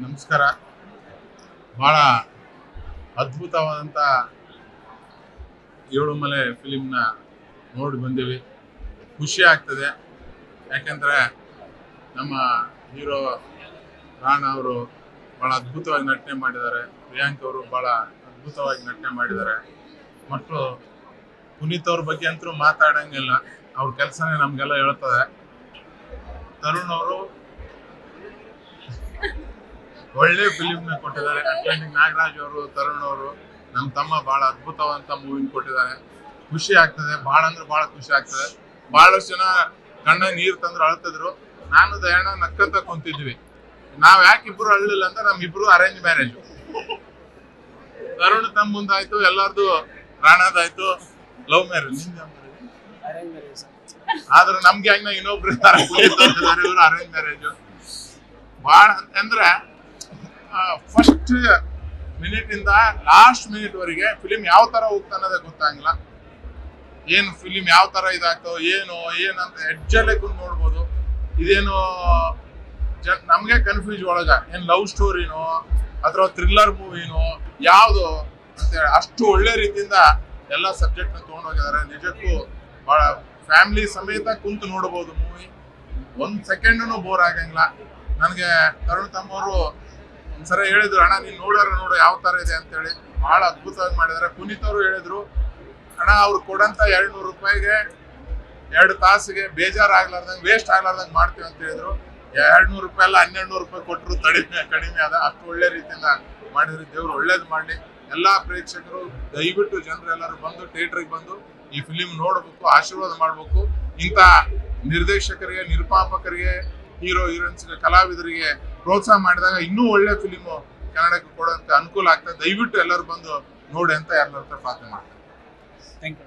ನಮಸ್ಕಾರ. ಭಾಳ ಅದ್ಭುತವಾದಂಥ ಏಳುಮಲೆ ಫಿಲಿಮ್ನ ನೋಡಿ ಬಂದೀವಿ. ಖುಷಿ ಆಗ್ತದೆ. ಯಾಕೆಂದರೆ ನಮ್ಮ ಹೀರೋ ರಾಣ ಅವರು ಭಾಳ ಅದ್ಭುತವಾಗಿ ನಟನೆ ಮಾಡಿದ್ದಾರೆ. ಪ್ರಿಯಾಂಕ್ ಅವರು ಭಾಳ ಅದ್ಭುತವಾಗಿ ನಟನೆ ಮಾಡಿದ್ದಾರೆ. ಮತ್ತು ಪುನೀತ್ ಅವ್ರ ಬಗ್ಗೆ ಅಂತೂ ಮಾತಾಡಂಗಿಲ್ಲ. ಅವ್ರ ಕೆಲಸನೇ ನಮಗೆಲ್ಲ ಹೇಳ್ತದೆ. ತರುಣ್ ಅವರು ಒಳ್ಳೆ ಫಿಲಿಮ್ನ ಕೊಟ್ಟಿದ್ದಾರೆ. ಅಟ್ಲಾಂಟಿಕ್ ನಾಗರಾಜ್ ಅವರು ತರುಣ್ ಅವರು ನಮ್ಮ ತಮ್ಮ ಬಹಳ ಅದ್ಭುತವಂತ ಮೂವಿನ ಕೊಟ್ಟಿದ್ದಾರೆ. ಖುಷಿ ಆಗ್ತದೆ. ಬಹಳ ಅಂದ್ರೆ ಬಹಳ ಖುಷಿ ಆಗ್ತದೆ. ಬಹಳಷ್ಟು ಜನ ಕಣ್ಣ ನೀರು ತಂದ್ರು ಅಳ್ತಿದ್ರು. ನಾನು ದಯಾಣ ನಕ್ಕಂತ ಕುಂತಿದ್ವಿ. ನಾವ್ ಯಾಕೆ ಇಬ್ರು ಅಳ್ಳಿಲ್ಲ ಅಂತ ನಮ್ ಇಬ್ರು ಅರೇಂಜ್ ಮ್ಯಾರೇಜ್ ತರುಣ್ ತಮ್ಮ ಮುಂದಾಯ್ತು ಎಲ್ಲಾರ್ದು ರಾಣದಾಯ್ತು ಲವ್ ಮ್ಯಾರೇಜ್ ಆದ್ರೆ ನಮ್ಗೆ ಹಂಗ ಇನ್ನೊಬ್ರು ಇವರು ಅರೇಂಜ್ ಮ್ಯಾರೇಜ್ ಬಹಳ ಅಂದ್ರೆ ಫಸ್ಟ್ ಮಿನಿಟ್ ಇಂದ ಲಾಸ್ಟ್ ಮಿನಿಟ್ ವರೆಗೆ ಫಿಲಿಮ್ ಯಾವ ತರ ಹೋಗ್ತಾ ಅನ್ನೋದೇ ಗೊತ್ತಾಗಿಲ್ಲ ಏನು ಫಿಲಿಮ್ ಯಾವ ತರ ಇದಾಗ್ತೋ ಏನು, ಏನಂತ ಹೆಜ್ಜಲ್ಲೇ ಕುಂದು ನೋಡ್ಬೋದು. ಇದೇನು, ಜ, ನಮಗೆ ಕನ್ಫ್ಯೂಸ್ ಒಳಗ. ಏನ್ ಲವ್ ಸ್ಟೋರಿನೋ ಅಥವಾ ಥ್ರಿಲ್ಲರ್ ಮೂವಿನೋ ಯಾವುದು ಅಂತೇಳಿ ಅಷ್ಟು ಒಳ್ಳೆ ರೀತಿಯಿಂದ ಎಲ್ಲ ಸಬ್ಜೆಕ್ಟ್ನ ಹೋಗಿದ್ದಾರೆ ನಿಜಕ್ಕೂ ಬಹಳ ಫ್ಯಾಮಿಲಿ ಸಮೇತ ಕುಂತು ನೋಡಬಹುದು ಮೂವಿ ಒಂದು ಸೆಕೆಂಡೂ ಬೋರ್ ಆಗಂಗಿಲ್ಲ. ನನಗೆ ತರುಣ್ ತಮ್ಮವರು ಒಂದ್ಸಲ ಹೇಳಿದ್ರು, ಅಣ್ಣ, ನೀನು ನೋಡೋರ ನೋಡು ಯಾವ ತರ ಇದೆ ಅಂತೇಳಿ ಬಹಳ ಅದ್ಭುತವಾಗಿ ಮಾಡಿದ್ದಾರೆ ಪುನೀತ್ ಅವರು ಹೇಳಿದ್ರು, ಅಣ್ಣ, ಅವ್ರು ಕೊಡಂತ ಎರಡು ನೂರು ರೂಪಾಯಿಗೆ ಎರಡು ತಾಸಿಗೆ ಬೇಜಾರಾಗ್ಲಾರ್ದಂಗೆ ವೇಸ್ಟ್ ಆಗ್ಲಾರ್ದಂಗೆ ಮಾಡ್ತೀವಿ ಅಂತ ಹೇಳಿದ್ರು. ಎರಡ್ ನೂರು ರೂಪಾಯಿ ಎಲ್ಲ ಹನ್ನೆರಡು ನೂರು ರೂಪಾಯಿ ಕೊಟ್ಟರು ಕಡಿಮೆ ಕಡಿಮೆ ಅದ. ಅಷ್ಟು ಒಳ್ಳೆ ರೀತಿಯಿಂದ ಮಾಡಿದ್ರು, ದೇವ್ರು ಒಳ್ಳೇದು ಮಾಡಲಿ. ಎಲ್ಲಾ ಪ್ರೇಕ್ಷಕರು, ದಯವಿಟ್ಟು ಜನರು ಎಲ್ಲರೂ ಬಂದು ಥಿಯೇಟ್ರಿಗೆ ಬಂದು ಈ ಫಿಲಿಮ್ ನೋಡ್ಬೇಕು, ಆಶೀರ್ವಾದ ಮಾಡ್ಬೇಕು. ಇಂಥ ನಿರ್ದೇಶಕರಿಗೆ, ನಿರ್ಪಾಪಕರಿಗೆ ಹೀರೋ ಹೀರೋಯಿನ್ಸ್ಗೆ ಕಲಾವಿದರಿಗೆ ಪ್ರೋತ್ಸಾಹ ಮಾಡಿದಾಗ ಇನ್ನೂ ಒಳ್ಳೆ ಫಿಲಿಮು ಕನ್ನಡಕ್ಕೆ ಕೊಡೋಂತ ಅನುಕೂಲ ಆಗ್ತದೆ. ದಯವಿಟ್ಟು ಎಲ್ಲರೂ ಬಂದು ನೋಡಿ ಅಂತ ಎಲ್ಲರ ಹತ್ರ ಪ್ರಾರ್ಥನೆ ಮಾಡ್ತಾರೆ ಥ್ಯಾಂಕ್ ಯು